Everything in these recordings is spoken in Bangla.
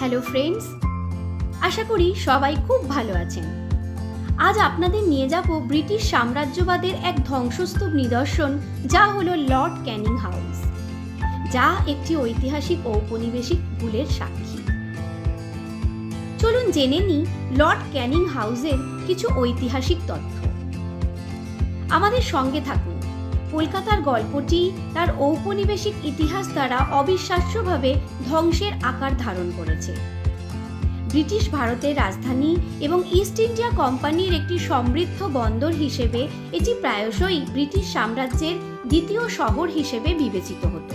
হ্যালো ফ্রেন্ডস, আশা করি সবাই খুব ভালো আছেন। আজ আপনাদের নিয়ে যাব ব্রিটিশ সাম্রাজ্যবাদের এক ধ্বংসস্তূপ নিদর্শন, যা হলো লর্ড ক্যানিং হাউস যা একটি ঐতিহাসিক ঔপনিবেশিক ভুলের সাক্ষী। চলুন জেনে নিই লর্ড ক্যানিং হাউসের কিছু ঐতিহাসিক তথ্য। আমাদের সঙ্গে থাকুন। কলকাতার গল্পটি তার ঔপনিবেশিক ইতিহাস দ্বারা অবিশ্বাস্যভাবে ধ্বংসের আকার ধারণ করেছে। ব্রিটিশ ভারতের রাজধানী এবং ইস্ট ইন্ডিয়া কোম্পানির একটি সমৃদ্ধ বন্দর হিসেবে এটি প্রায়শই ব্রিটিশ সাম্রাজ্যের দ্বিতীয় শহর হিসেবে বিবেচিত হতো।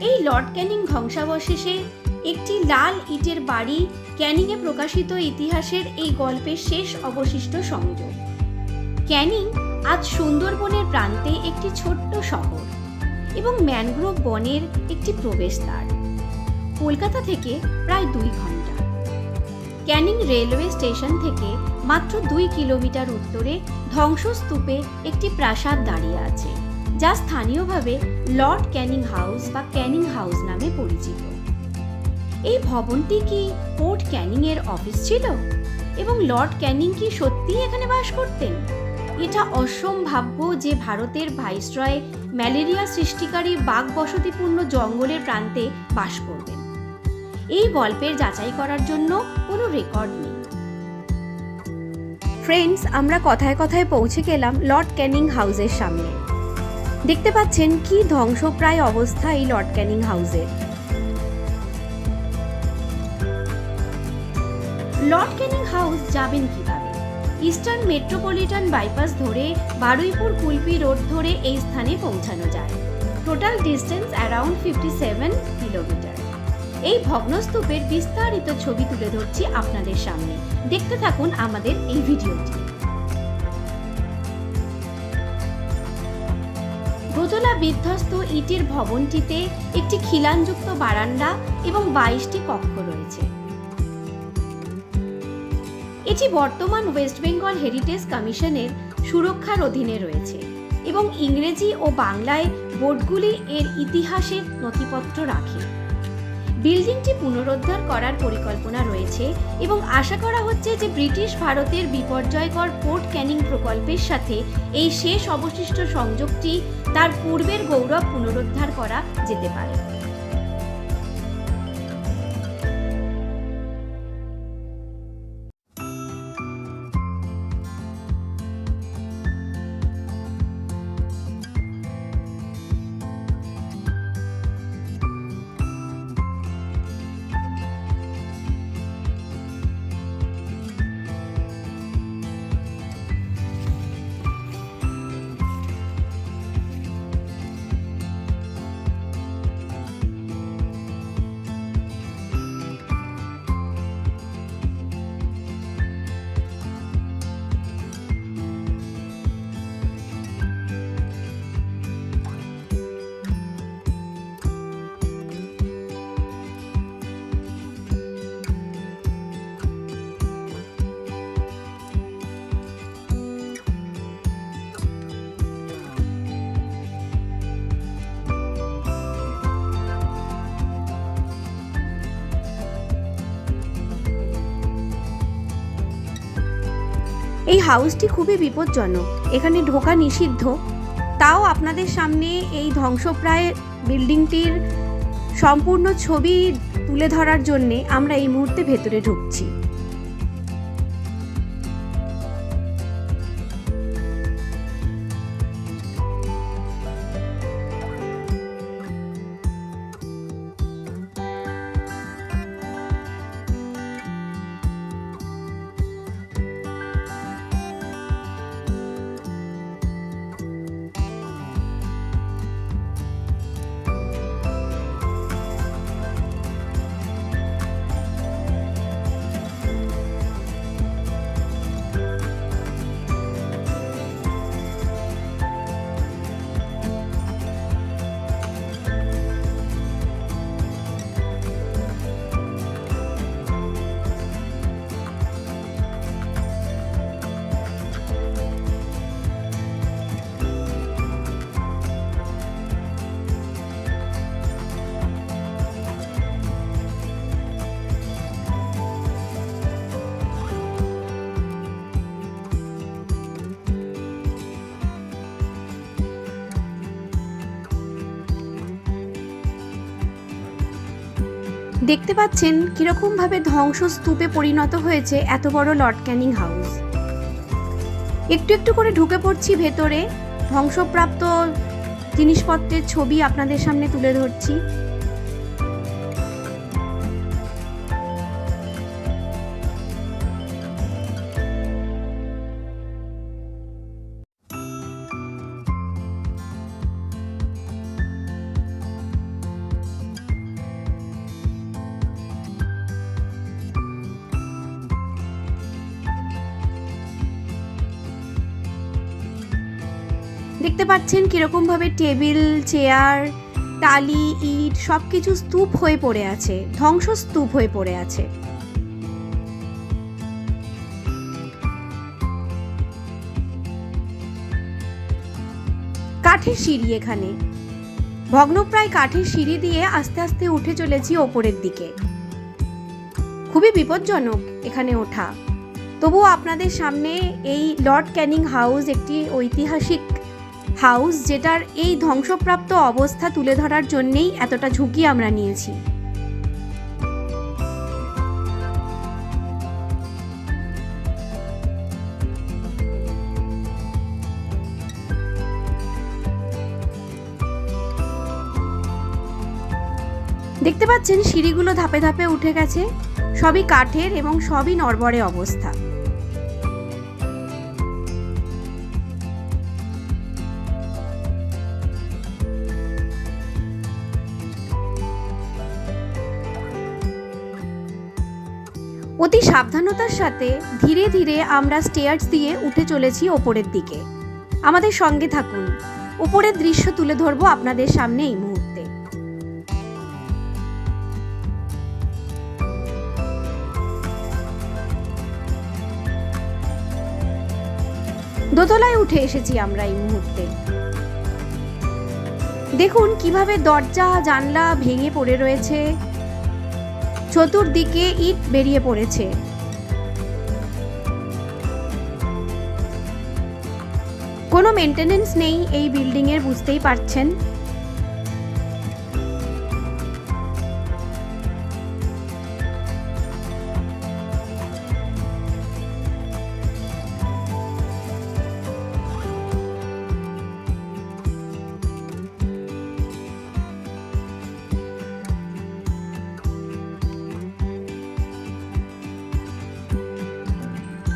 এই লর্ড ক্যানিং ধ্বংসাবশেষে একটি লাল ইটের বাড়ি ক্যানিংয়ে প্রকাশিত ইতিহাসের এই গল্পের শেষ অবশিষ্ট সংযোগ। ক্যানিং আজ সুন্দরবনের প্রান্তে একটি ছোট্ট শহর এবং ম্যানগ্রোভ বনের একটি প্রবেশদ্বার। কলকাতা থেকে প্রায় দুই ঘণ্টা ক্যানিং রেলওয়ে স্টেশন থেকে মাত্র দুই কিলোমিটার উত্তরে ধ্বংসস্তূপে একটি প্রাসাদ দাঁড়িয়ে আছে, যা স্থানীয়ভাবে লর্ড ক্যানিং হাউস বা ক্যানিং হাউস নামে পরিচিত। এই ভবনটি কি পোর্ট ক্যানিং এর অফিস ছিল? এবং লর্ড ক্যানিং কি সত্যিই এখানে বাস করতেন? এটা অসম্ভাব্য যে ভারতের ভাইসরয় ম্যালেরিয়া সৃষ্টিকারী বাঘ বসতিপূর্ণ জঙ্গলের প্রান্তে বাস করবেন এই গল্পের যাচাই করার জন্য কোনো রেকর্ড নেই। ফ্রেন্ডস, আমরা কথায় কথায় পৌঁছে গেলাম লর্ড ক্যানিং হাউসের সামনে। দেখতে পাচ্ছেন কি ধ্বংসপ্রায় অবস্থা এই লর্ড ক্যানিং হাউসের লর্ড ক্যানিং হাউস যাবেন কীভাবে ইস্টার্ন মেট্রোপলিটন বাইপাস ধরে বারুইপুর কুলপি রোড ধরে এই স্থানে পৌঁছানো যায়। Total distance around fifty seven kilometre এই ভগ্নস্তূপের বিস্তারিত ছবি তুলে ধরছি আপনাদের সামনে। দেখতে থাকুন আমাদের এই ভিডিওটি। দোতলা বিধ্বস্ত ইটের ভবনটিতে একটি খিলানযুক্ত বারান্দা এবং বাইশটি কক্ষ রয়েছে। এটি বর্তমান ওয়েস্ট বেঙ্গল হেরিটেজ কমিশনের সুরক্ষার অধীনে রয়েছে এবং ইংরেজি ও বাংলায় বোর্ডগুলি এর ইতিহাসের নথিপত্র রাখে। বিল্ডিংটি পুনরুদ্ধার করার পরিকল্পনা রয়েছে এবং আশা করা হচ্ছে যে ব্রিটিশ ভারতের বিপর্যয়কর পোর্ট ক্যানিং প্রকল্পের সাথে এই শেষ অবশিষ্ট সংযোগটি তার পূর্বের গৌরব পুনরুদ্ধার করা যেতে পারে। এই হাউসটি খুবই বিপজ্জনক। এখানে ঢোকা নিষিদ্ধ। তাও আপনাদের সামনে এই ধ্বংসপ্রায় বিল্ডিংটির সম্পূর্ণ ছবি তুলে ধরার জন্যে আমরা এই মুহূর্তে ভেতরে ঢুকছি। দেখতে পাচ্ছেন কিরকমভাবে ধ্বংসস্তূপে পরিণত হয়েছে এত বড় লর্ড ক্যানিং হাউস। একটু একটু করে ঢুকে পড়ছি ভেতরে। ধ্বংসপ্রাপ্ত জিনিসপত্রের ছবি আপনাদের সামনে তুলে ধরছি। দেখতে পাচ্ছেন কিরকমভাবে টেবিল, চেয়ার, টালি, ইট সব কিছু স্তূপ হয়ে পড়ে আছে, ধ্বংসস্তূপ হয়ে পড়ে আছে। কাঠের সিঁড়ি এখানে। ভগ্নপ্রায় কাঠের সিঁড়ি দিয়ে আস্তে আস্তে উঠে চলেছি ওপরের দিকে। খুবই বিপজ্জনক এখানে ওঠা। তবুও আপনাদের সামনে এই লর্ড ক্যানিং হাউস একটি ঐতিহাসিক হাউস যেটার এই ধ্বংসপ্রাপ্ত অবস্থা তুলে ধরার জন্যেই এতটা ঝুঁকি আমরা নিয়েছি। দেখতে পাচ্ছেন, সিঁড়িগুলো ধাপে ধাপে উঠে গেছে। সবই কাঠের এবং সবই নড়বড়ে অবস্থা। অতি সাবধানতার সাথে ধীরে ধীরে আমরা স্টেয়ার্স দিয়ে উঠে চলেছি ওপরের দিকে। আমাদের সঙ্গে থাকুন। ওপরের দৃশ্য তুলে ধরবো আপনাদের সামনে এই মুহূর্তে। দোতলায় উঠে এসেছি আমরা এই মুহূর্তে। দেখুন কীভাবে দরজা, জানলা ভেঙে পড়ে রয়েছে। চতুর্দিকে ইট বেরিয়ে পড়েছে। কোনো মেনটেনেন্স নেই এই বিল্ডিংয়ের বুঝতেই পারছেন?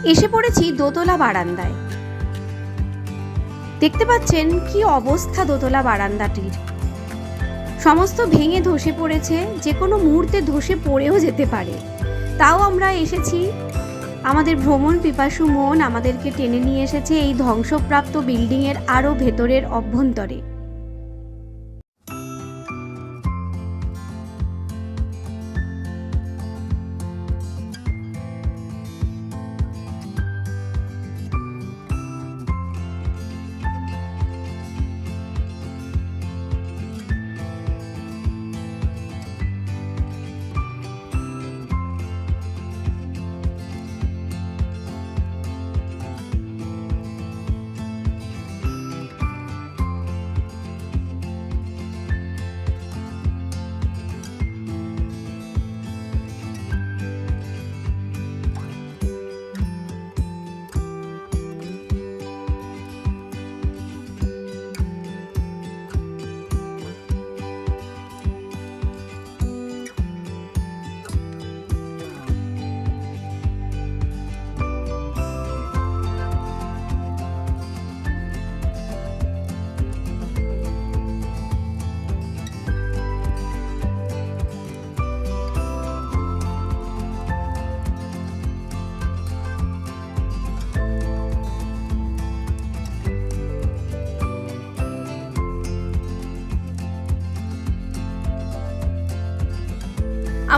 এসে পড়েছি দোতলা বারান্দায়। দেখতে পাচ্ছেন কি অবস্থা দোতলা বারান্দাটির। সমস্ত ভেঙে ধসে পড়েছে, যে কোনো মুহূর্তে ধসে পড়েও যেতে পারে। তাও আমরা এসেছি। আমাদের ভ্রমণ পিপাসু মন আমাদেরকে টেনে নিয়ে এসেছে এই ধ্বংসপ্রাপ্ত বিল্ডিংয়ের আরও ভেতরের অভ্যন্তরে।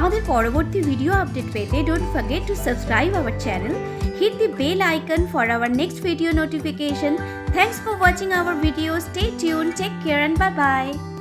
আমাদের পরবর্তী ভিডিও আপডেট পেতে don't forget to subscribe our channel hit the bell icon for our next video notification thanks for watching our video stay tune take care and bye bye